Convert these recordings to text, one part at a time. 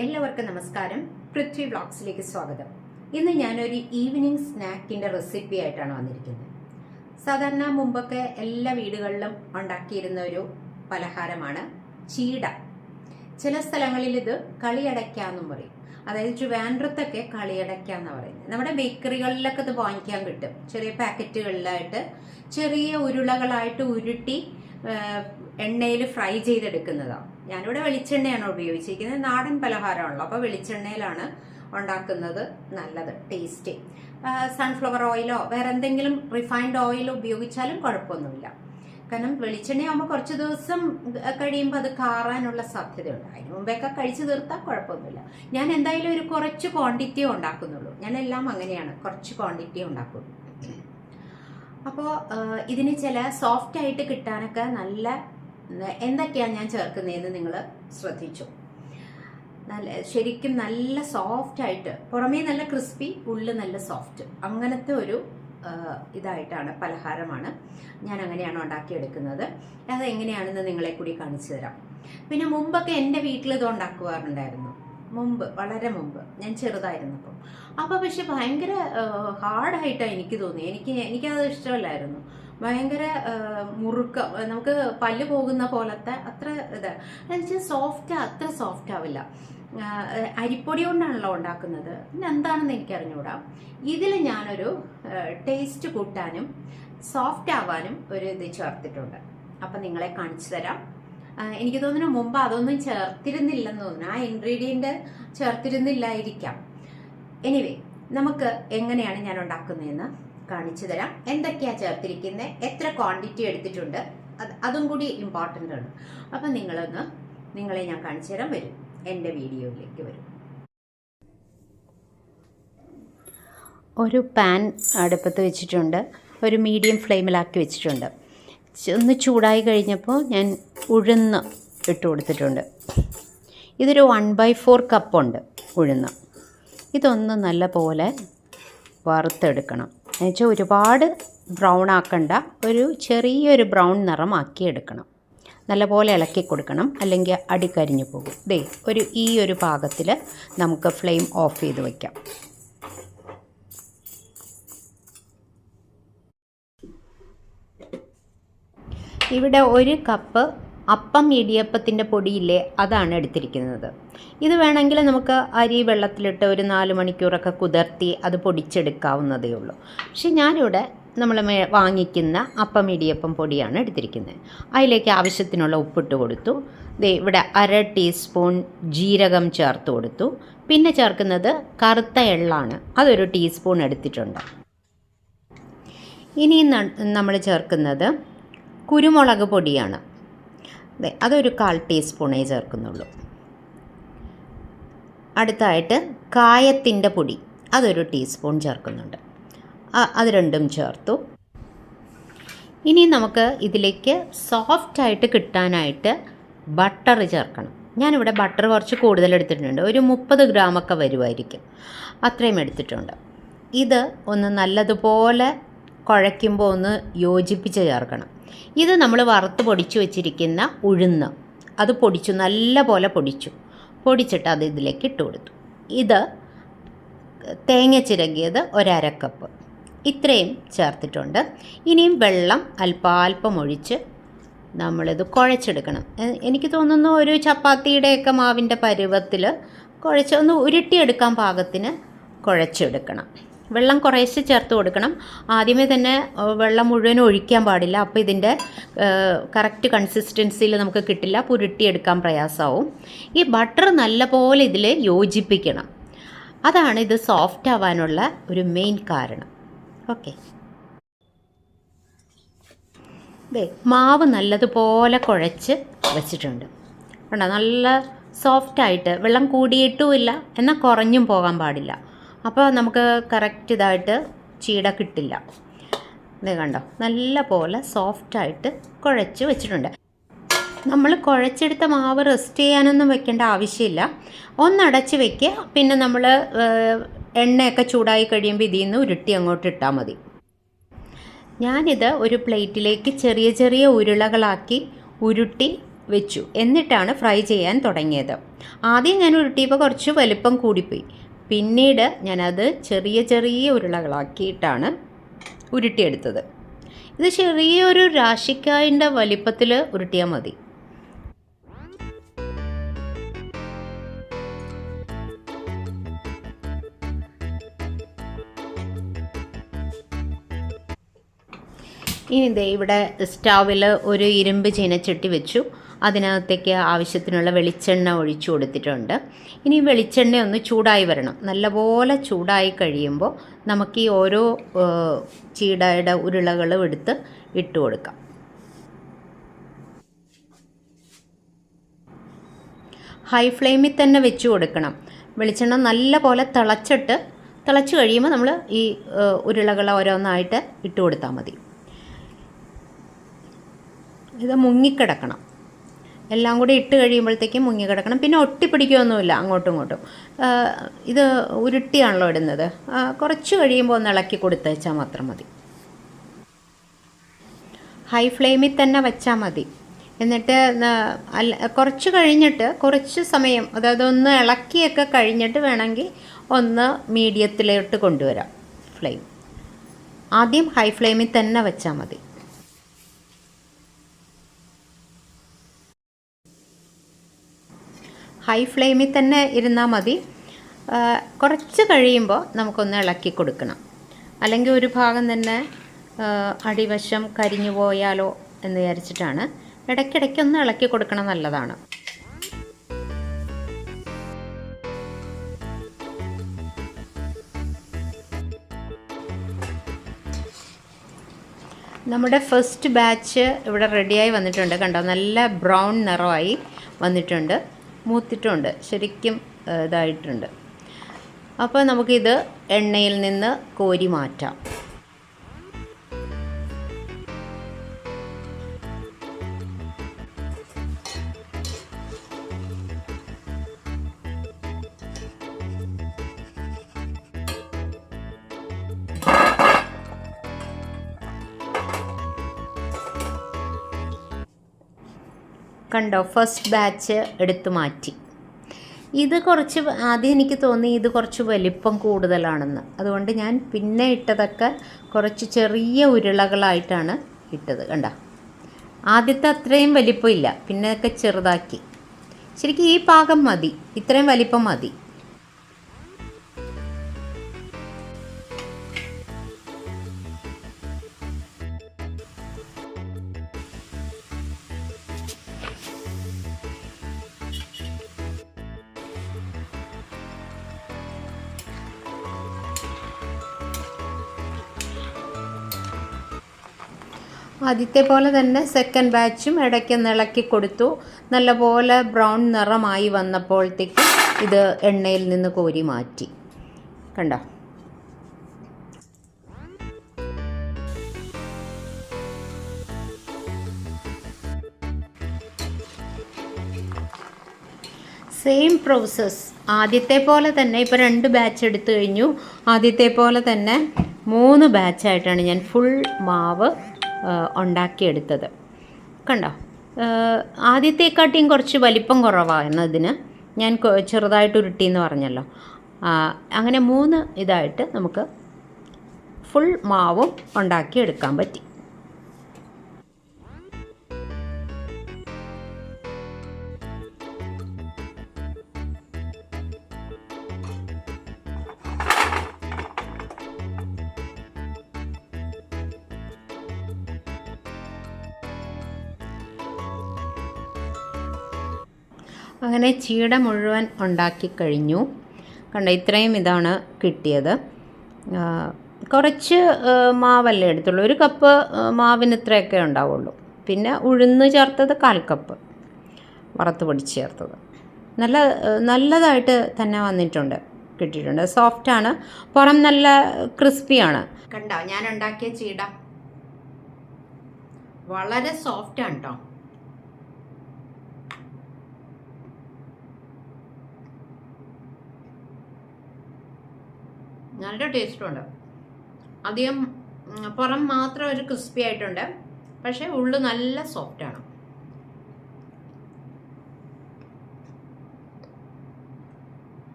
എല്ലാവർക്കും നമസ്കാരം. പൃഥ്വി വ്ളോഗ്സിലേക്ക് സ്വാഗതം. ഇന്ന് ഞാനൊരു ഈവനിങ് സ്നാക്കിന്റെ റെസിപ്പി ആയിട്ടാണ് വന്നിരിക്കുന്നത്. സാധാരണ മുമ്പൊക്കെ എല്ലാ വീടുകളിലും ഉണ്ടാക്കിയിരുന്ന ഒരു പലഹാരമാണ് ചീട. ചില സ്ഥലങ്ങളിൽ ഇത് കളിയടയ്ക്കാന്നും പറയും. അതായത് ട്രിവാൻഡ്രത്തൊക്കെ കളിയടയ്ക്ക എന്ന് പറയുന്നത്. നമ്മുടെ ബേക്കറികളിലൊക്കെ ഇത് വാങ്ങിക്കാൻ കിട്ടും. ചെറിയ പാക്കറ്റുകളിലായിട്ട് ചെറിയ ഉരുളകളായിട്ട് ഉരുട്ടി എണ്ണയിൽ ഫ്രൈ ചെയ്തെടുക്കുന്നതാണ് ഞാനിവിടെ വെളിച്ചെണ്ണയാണ് ഉപയോഗിച്ചിരിക്കുന്നത്. നാടൻ പലഹാരമാണല്ലോ. അപ്പോൾ വെളിച്ചെണ്ണയിലാണ് ഉണ്ടാക്കുന്നത് നല്ലത് ടേസ്റ്റ്. സൺഫ്ലവർ ഓയിലോ വേറെ എന്തെങ്കിലും റിഫൈൻഡ് ഓയിൽ ഉപയോഗിച്ചാലും കുഴപ്പമൊന്നുമില്ല. കാരണം വെളിച്ചെണ്ണയാകുമ്പോൾ കുറച്ച് ദിവസം കഴിയുമ്പോൾ അത് കാറാനുള്ള സാധ്യതയുണ്ട്. അതിന് മുമ്പേക്കെ കഴിച്ചു തീർത്താൽ കുഴപ്പമൊന്നുമില്ല. ഞാൻ എന്തായാലും ഒരു കുറച്ച് ക്വാണ്ടിറ്റിയേ ഉണ്ടാക്കുന്നുള്ളൂ. ഞാൻ എല്ലാം അങ്ങനെയാണ്. കുറച്ച് ക്വാണ്ടിറ്റിയേ ഉണ്ടാക്കുള്ളൂ. അപ്പോൾ ഇതിന് ചില സോഫ്റ്റ് ആയിട്ട് കിട്ടാനൊക്കെ നല്ല എന്തൊക്കെയാണ് ഞാൻ ചേർക്കുന്നതെന്ന് നിങ്ങൾ ശ്രദ്ധിച്ചു. നല്ല ശരിക്കും നല്ല സോഫ്റ്റ് ആയിട്ട് പുറമേ നല്ല ക്രിസ്പി ഉള്ളിൽ നല്ല സോഫ്റ്റ് അങ്ങനത്തെ ഒരു ഇതായിട്ടാണ് പലഹാരമാണ് ഞാൻ അങ്ങനെയാണ് ഉണ്ടാക്കിയെടുക്കുന്നത്. അത് എങ്ങനെയാണെന്ന് നിങ്ങളെ കൂടി കാണിച്ചു തരാം. പിന്നെ മുമ്പൊക്കെ എന്റെ വീട്ടിൽ ഇത് ഉണ്ടാക്കുവാറുണ്ടായിരുന്നു. മുമ്പ് വളരെ മുമ്പ് ഞാൻ ചെറുതായിരുന്നപ്പോൾ അപ്പോൾ പക്ഷെ ഭയങ്കര ഹാർഡായിട്ടാണ് എനിക്ക് തോന്നി എനിക്ക് എനിക്കത് ഇഷ്ടമല്ലായിരുന്നു. ഭയങ്കര മുറുക്ക നമുക്ക് പല്ല് പോകുന്ന പോലത്തെ അത്ര ഇത്. എന്നുവെച്ചാൽ സോഫ്റ്റ് അത്ര സോഫ്റ്റ് ആവില്ല. അരിപ്പൊടി കൊണ്ടാണല്ലോ ഉണ്ടാക്കുന്നത്. പിന്നെ എന്താണെന്ന് എനിക്ക് അറിഞ്ഞുകൂടാ ഇതിൽ ഞാനൊരു ടേസ്റ്റ് കൂട്ടാനും സോഫ്റ്റ് ആവാനും ഒരു ഇത് ചേർത്തിട്ടുണ്ട്. അപ്പം നിങ്ങളെ കാണിച്ചു തരാം. എനിക്ക് തോന്നുന്നു മുമ്പ് അതൊന്നും ചേർത്തിരുന്നില്ലെന്ന് തോന്നുന്നു. ആ ഇൻഗ്രീഡിയന്റ് ചേർത്തിരുന്നില്ലായിരിക്കാം. എനിവേ നമുക്ക് എങ്ങനെയാണ് ഞാൻ ഉണ്ടാക്കുന്നതെന്ന് കാണിച്ചു തരാം. എന്തൊക്കെയാ ചേർത്തിരിക്കുന്നത് എത്ര ക്വാണ്ടിറ്റി എടുത്തിട്ടുണ്ട്? അതും കൂടി ഇമ്പോർട്ടന്റ് ആണ്. അപ്പം നിങ്ങളൊന്ന് നിങ്ങളെ ഞാൻ കാണിച്ചു തരാൻ വരും. എന്റെ വീഡിയോയിലേക്ക് വരും. ഒരു പാൻ അടുപ്പത്ത് വെച്ചിട്ടുണ്ട്. ഒരു മീഡിയം ഫ്ലെയിമിലാക്കി വെച്ചിട്ടുണ്ട്. ഒന്ന് ചൂടായി കഴിഞ്ഞപ്പോൾ ഞാൻ ഉഴുന്ന് ഇട്ട് കൊടുത്തിട്ടുണ്ട്. ഇതൊരു വൺ ബൈ ഫോർ കപ്പുണ്ട് ഉഴുന്ന്. ഇതൊന്ന് നല്ല പോലെ വറുത്തെടുക്കണം. എന്നുവെച്ചാൽ ഒരുപാട് ബ്രൗൺ ആക്കണ്ട. ഒരു ചെറിയൊരു ബ്രൗൺ നിറമാക്കി എടുക്കണം നല്ലപോലെ ഇളക്കി കൊടുക്കണം. അല്ലെങ്കിൽ അടി കരിഞ്ഞു പോകും. ദേ ഒരു ഈ ഒരു പാകത്തിൽ നമുക്ക് ഫ്ലെയിം ഓഫ് ചെയ്ത് വയ്ക്കാം ഇവിടെ ഒരു കപ്പ് അപ്പം ഇടിയപ്പത്തിന്റെ പൊടിയില്ലേ? അതാണ് എടുത്തിരിക്കുന്നത്. ഇത് വേണമെങ്കിൽ നമുക്ക് അരി വെള്ളത്തിലിട്ട് ഒരു നാല് മണിക്കൂറൊക്കെ കുതിർത്തി അത് പൊടിച്ചെടുക്കാവുന്നതേ ഉള്ളൂ. പക്ഷെ ഞാനിവിടെ നമ്മൾ വാങ്ങിക്കുന്ന അപ്പം ഇടിയപ്പം പൊടിയാണ് എടുത്തിരിക്കുന്നത്. അതിലേക്ക് ആവശ്യത്തിനുള്ള ഉപ്പിട്ട് കൊടുത്തു. ദേ ഇവിടെ അര ടീസ്പൂൺ ജീരകം ചേർത്ത് കൊടുത്തു. പിന്നെ ചേർക്കുന്നത് കറുത്ത എള്ളാണ്. അതൊരു ടീസ്പൂൺ എടുത്തിട്ടുണ്ട്. ഇനി നമ്മൾ ചേർക്കുന്നത് കുരുമുളക് പൊടിയാണ്. അതൊരു കാൽ ടീസ്പൂണേ ചേർക്കുന്നുള്ളൂ. അടുത്തായിട്ട് കായത്തിന്റെ പൊടി അതൊരു ടീസ്പൂൺ ചേർക്കുന്നുണ്ട്. അത് രണ്ടും ചേർത്തു. ഇനി നമുക്ക് ഇതിലേക്ക് സോഫ്റ്റായിട്ട് കിട്ടാനായിട്ട് ബട്ടർ ചേർക്കണം. ഞാനിവിടെ ബട്ടർ കുറച്ച് കൂടുതൽ എടുത്തിട്ടുണ്ട്. ഒരു മുപ്പത് ഗ്രാമൊക്കെ വരുമായിരിക്കും. അത്രയും എടുത്തിട്ടുണ്ട്. ഇത് ഒന്ന് നല്ലതുപോലെ കുഴയ്ക്കുമ്പോൾ ഒന്ന് യോജിപ്പിച്ച് ചേർക്കണം. ഇത് നമ്മൾ വറുത്ത് പൊടിച്ചു വെച്ചിരിക്കുന്ന ഉഴുന്ന്. അത് പൊടിച്ചു നല്ല പോലെ പൊടിച്ചു. പൊടിച്ചിട്ട് അത് ഇതിലേക്ക് ഇട്ട് കൊടുത്തു. ഇത് തേങ്ങ ചിരകിയത് ഒരക്കപ്പ് ഇത്രയും ചേർത്തിട്ടുണ്ട്. ഇനിയും വെള്ളം അല്പാൽപ്പം ഒഴിച്ച് നമ്മളിത് കുഴച്ചെടുക്കണം. എനിക്ക് തോന്നുന്നു ഒരു ചപ്പാത്തിയുടെയൊക്കെ മാവിന്റെ പരുവത്തിൽ കുഴച്ച് ഒന്ന് ഉരുട്ടിയെടുക്കാൻ പാകത്തിന് കുഴച്ചെടുക്കണം. വെള്ളം കുറേശ്ശെ ചേർത്ത് കൊടുക്കണം. ആദ്യമേ തന്നെ വെള്ളം മുഴുവൻ ഒഴിക്കാൻ പാടില്ല. അപ്പോൾ ഇതിന്റെ കറക്റ്റ് കൺസിസ്റ്റൻസിയിൽ നമുക്ക് കിട്ടില്ല. പുരുട്ടിയെടുക്കാൻ പ്രയാസമാവും ഈ ബട്ടർ നല്ലപോലെ ഇതിൽ യോജിപ്പിക്കണം. അതാണ് ഇത് സോഫ്റ്റ് ആവാനുള്ള ഒരു മെയിൻ കാരണം. ഓക്കെ. മാവ് നല്ലതുപോലെ കുഴച്ച് വെച്ചിട്ടുണ്ട്. കണ്ടോ? നല്ല സോഫ്റ്റായിട്ട് വെള്ളം കൂടിയിട്ടുമില്ല എന്നാൽ കുറഞ്ഞും പോകാൻ പാടില്ല. അപ്പോൾ നമുക്ക് കറക്റ്റ് ഇതായിട്ട് ചീട കിട്ടില്ല. ഇത് കണ്ടോ? നല്ല പോലെ സോഫ്റ്റായിട്ട് കുഴച്ച് വെച്ചിട്ടുണ്ട്. നമ്മൾ കുഴച്ചെടുത്ത മാവ് റെസ്റ്റ് ചെയ്യാനൊന്നും വെക്കേണ്ട ആവശ്യമില്ല. ഒന്നടച്ച് വെക്കുക പിന്നെ നമ്മൾ എണ്ണയൊക്കെ ചൂടായി കഴിയുമ്പോൾ ഇതിൽ നിന്ന് ഉരുട്ടി അങ്ങോട്ട് ഇട്ടാൽ മതി. ഞാനിത് ഒരു പ്ലേറ്റിലേക്ക് ചെറിയ ചെറിയ ഉരുളകളാക്കി ഉരുട്ടി വെച്ചു. എന്നിട്ടാണ് ഫ്രൈ ചെയ്യാൻ തുടങ്ങിയത്. ആദ്യം ഞാൻ ഉരുട്ടിയപ്പോൾ കുറച്ച് വലിപ്പം കൂടിപ്പോയി. പിന്നീട് ഞാനത് ചെറിയ ചെറിയ ഉരുളകളാക്കിയിട്ടാണ് ഉരുട്ടിയെടുത്തത്. ഇത് ചെറിയൊരു രാശിക്കായിന്റെ വലിപ്പത്തിൽ ഉരുട്ടിയാൽ മതി. ഇനി ദേ ഇവിടെ സ്റ്റൗവിൽ ഒരു ഇരുമ്പ് ചീനച്ചട്ടി വെച്ചു. അതിനകത്തേക്ക് ആവശ്യത്തിനുള്ള വെളിച്ചെണ്ണ ഒഴിച്ചു കൊടുത്തിട്ടുണ്ട്. ഇനി വെളിച്ചെണ്ണ ഒന്ന് ചൂടായി വരണം. നല്ലപോലെ ചൂടായി കഴിയുമ്പോൾ നമുക്ക് ഈ ഓരോ ചീടയുടെ ഉരുളകളും എടുത്ത് ഇട്ട് കൊടുക്കാം. ഹൈ ഫ്ലെയിമിൽ തന്നെ വെച്ച് കൊടുക്കണം. വെളിച്ചെണ്ണ നല്ല പോലെ തിളച്ചിട്ട് തിളച്ച് കഴിയുമ്പോൾ നമ്മൾ ഈ ഉരുളകൾ ഓരോന്നായിട്ട് ഇട്ട് കൊടുത്താൽ മതി. ഇത് മുങ്ങിക്കിടക്കണം. എല്ലാം കൂടി ഇട്ട് കഴിയുമ്പോഴത്തേക്കും മുങ്ങി കിടക്കണം. പിന്നെ ഒട്ടിപ്പിടിക്കുകയൊന്നുമില്ല അങ്ങോട്ടും ഇങ്ങോട്ടും. ഇത് ഉരുട്ടിയാണല്ലോ ഇടുന്നത്. കുറച്ച് കഴിയുമ്പോൾ ഒന്ന് ഇളക്കി കൊടുത്തേച്ചാൽ മാത്രം മതി. ഹൈ ഫ്ലെയിമിൽ തന്നെ വെച്ചാൽ മതി. എന്നിട്ട് അല്ല കുറച്ച് കഴിഞ്ഞിട്ട് കുറച്ച് സമയം അതായത് ഒന്ന് ഇളക്കിയൊക്കെ കഴിഞ്ഞിട്ട് വേണമെങ്കിൽ ഒന്ന് മീഡിയത്തിലോട്ട് കൊണ്ടുവരാം ഫ്ലെയിം. ആദ്യം ഹൈ ഫ്ലെയിമിൽ തന്നെ വെച്ചാൽ മതി. ഹൈ ഫ്ലെയിമിൽ തന്നെ ഇരുന്നാൽ മതി. കുറച്ച് കഴിയുമ്പോൾ നമുക്കൊന്ന് ഇളക്കി കൊടുക്കണം. അല്ലെങ്കിൽ ഒരു ഭാഗം തന്നെ അടിവശം കരിഞ്ഞു പോയാലോ എന്ന് വിചാരിച്ചിട്ടാണ് ഇടയ്ക്കിടയ്ക്ക് ഒന്ന് ഇളക്കി കൊടുക്കണം നല്ലതാണ്. നമ്മുടെ ഫസ്റ്റ് ബാച്ച് ഇവിടെ റെഡിയായി വന്നിട്ടുണ്ട്. കണ്ടോ? നല്ല ബ്രൗൺ നിറമായി വന്നിട്ടുണ്ട്. മൂത്തിട്ടുണ്ട്. ശരിക്കും ഇതായിട്ടുണ്ട്. അപ്പോൾ നമുക്കിത് എണ്ണയിൽ നിന്ന് കോരി മാറ്റാം. കണ്ടോ? ഫസ്റ്റ് ബാച്ച് എടുത്തു മാറ്റി. ഇത് കുറച്ച് ആദ്യം എനിക്ക് തോന്നി ഇത് കുറച്ച് വലിപ്പം കൂടുതലാണെന്ന്. അതുകൊണ്ട് ഞാൻ പിന്നെ ഇട്ടതൊക്കെ കുറച്ച് ചെറിയ ഉരുളകളായിട്ടാണ് ഇട്ടത്. കണ്ട? ആദ്യത്തെ അത്രയും വലിപ്പമില്ല. ഇല്ല പിന്നെയൊക്കെ ചെറുതാക്കി. ശരിക്കും ഈ പാകം മതി. ഇത്രയും വലിപ്പം മതി. ആദ്യത്തെ പോലെ തന്നെ സെക്കൻഡ് ബാച്ചും ഇടയ്ക്ക് ഇളക്കി കൊടുത്തു. നല്ലപോലെ ബ്രൗൺ നിറമായി വന്നപ്പോഴത്തേക്ക് ഇത് എണ്ണയിൽ നിന്ന് കോരി മാറ്റി. കണ്ടോ? സെയിം പ്രോസസ്സ് ആദ്യത്തെ പോലെ തന്നെ ഇപ്പോൾ രണ്ട് ബാച്ച് എടുത്തു കഴിഞ്ഞു. ആദ്യത്തെ പോലെ തന്നെ മൂന്ന് ബാച്ചായിട്ടാണ് ഞാൻ ഫുൾ മാവ് ഉണ്ടാക്കിയെടുത്തത്. കണ്ടോ? ആദ്യത്തെക്കാട്ടിയും കുറച്ച് വലിപ്പം കുറവാണ് ഇതിന് ഞാൻ ചെറുതായിട്ട് ഉരുട്ടി എന്ന് പറഞ്ഞല്ലോ അങ്ങനെ മൂന്ന് ഇതായിട്ട് നമുക്ക് ഫുൾ മാവും ഉണ്ടാക്കിയെടുക്കാൻ പറ്റി. അങ്ങനെ ചീട മുഴുവൻ ഉണ്ടാക്കി കഴിഞ്ഞു. കണ്ട ഇത്രയും ഇതാണ് കിട്ടിയത്. കുറച്ച് മാവല്ലേ എടുത്തുള്ളൂ. ഒരു കപ്പ് മാവിന് ഇത്രയൊക്കെ ഉണ്ടാവുള്ളൂ. പിന്നെ ഉഴുന്ന് ചേർത്തത് കാൽ കപ്പ് വറുത്ത് പൊടിച്ച് ചേർത്തത്. നല്ല നല്ലതായിട്ട് തന്നെ വന്നിട്ടുണ്ട് കിട്ടിയിട്ടുണ്ട്. ആണ്. പുറം നല്ല ക്രിസ്പിയാണ് കണ്ടോ ഞാൻ ഉണ്ടാക്കിയ ചീട വളരെ സോഫ്റ്റ് ആണ് കേട്ടോ നല്ല ടേസ്റ്റുണ്ട്. അധികം പുറം മാത്രം ഒരു ക്രിസ്പി ആയിട്ടുണ്ട്. പക്ഷേ ഉള്ളു നല്ല സോഫ്റ്റ് ആണ്.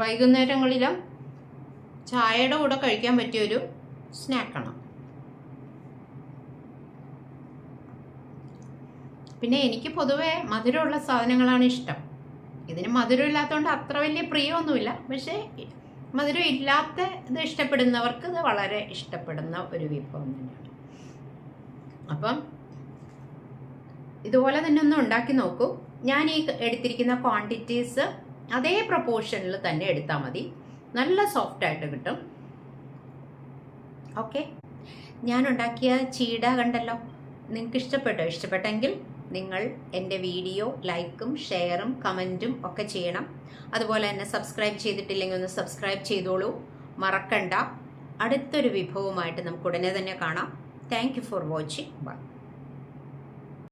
വൈകുന്നേരങ്ങളിൽ ചായയുടെ കൂടെ കഴിക്കാൻ പറ്റിയൊരു സ്നാക്കാണ് പിന്നെ എനിക്ക് പൊതുവേ മധുരമുള്ള സാധനങ്ങളാണ് ഇഷ്ടം. ഇതിന് മധുരം ഇല്ലാത്തതുകൊണ്ട് അത്ര വലിയ പ്രിയമൊന്നുമില്ല. പക്ഷേ മധുരം ഇല്ലാത്ത ഇത് ഇഷ്ടപ്പെടുന്നവർക്ക് ഇത് വളരെ ഇഷ്ടപ്പെടുന്ന ഒരു വിഭവം തന്നെയാണ്. അപ്പം ഇതുപോലെ തന്നെ ഒന്ന് ഉണ്ടാക്കി നോക്കൂ. ഞാൻ ഈ എടുത്തിരിക്കുന്ന ക്വാണ്ടിറ്റീസ് അതേ പ്രപ്പോർഷനിൽ തന്നെ എടുത്താൽ മതി. നല്ല സോഫ്റ്റ് ആയിട്ട് കിട്ടും. ഓക്കെ ഞാൻ ഉണ്ടാക്കിയ ചീട കണ്ടല്ലോ. നിങ്ങൾക്ക് ഇഷ്ടപ്പെട്ടോ? ഇഷ്ടപ്പെട്ടെങ്കിൽ നിങ്ങൾ എന്റെ വീഡിയോ ലൈക്കും ഷെയറും കമന്റും ഒക്കെ ചെയ്യണം. അതുപോലെ തന്നെ സബ്സ്ക്രൈബ് ചെയ്തിട്ടില്ലെങ്കിൽ ഒന്ന് സബ്സ്ക്രൈബ് ചെയ്തോളൂ. മറക്കണ്ട. അടുത്തൊരു വിഭവമായിട്ട് നമുക്ക് ഉടനെ തന്നെ കാണാം. Thank for watching bye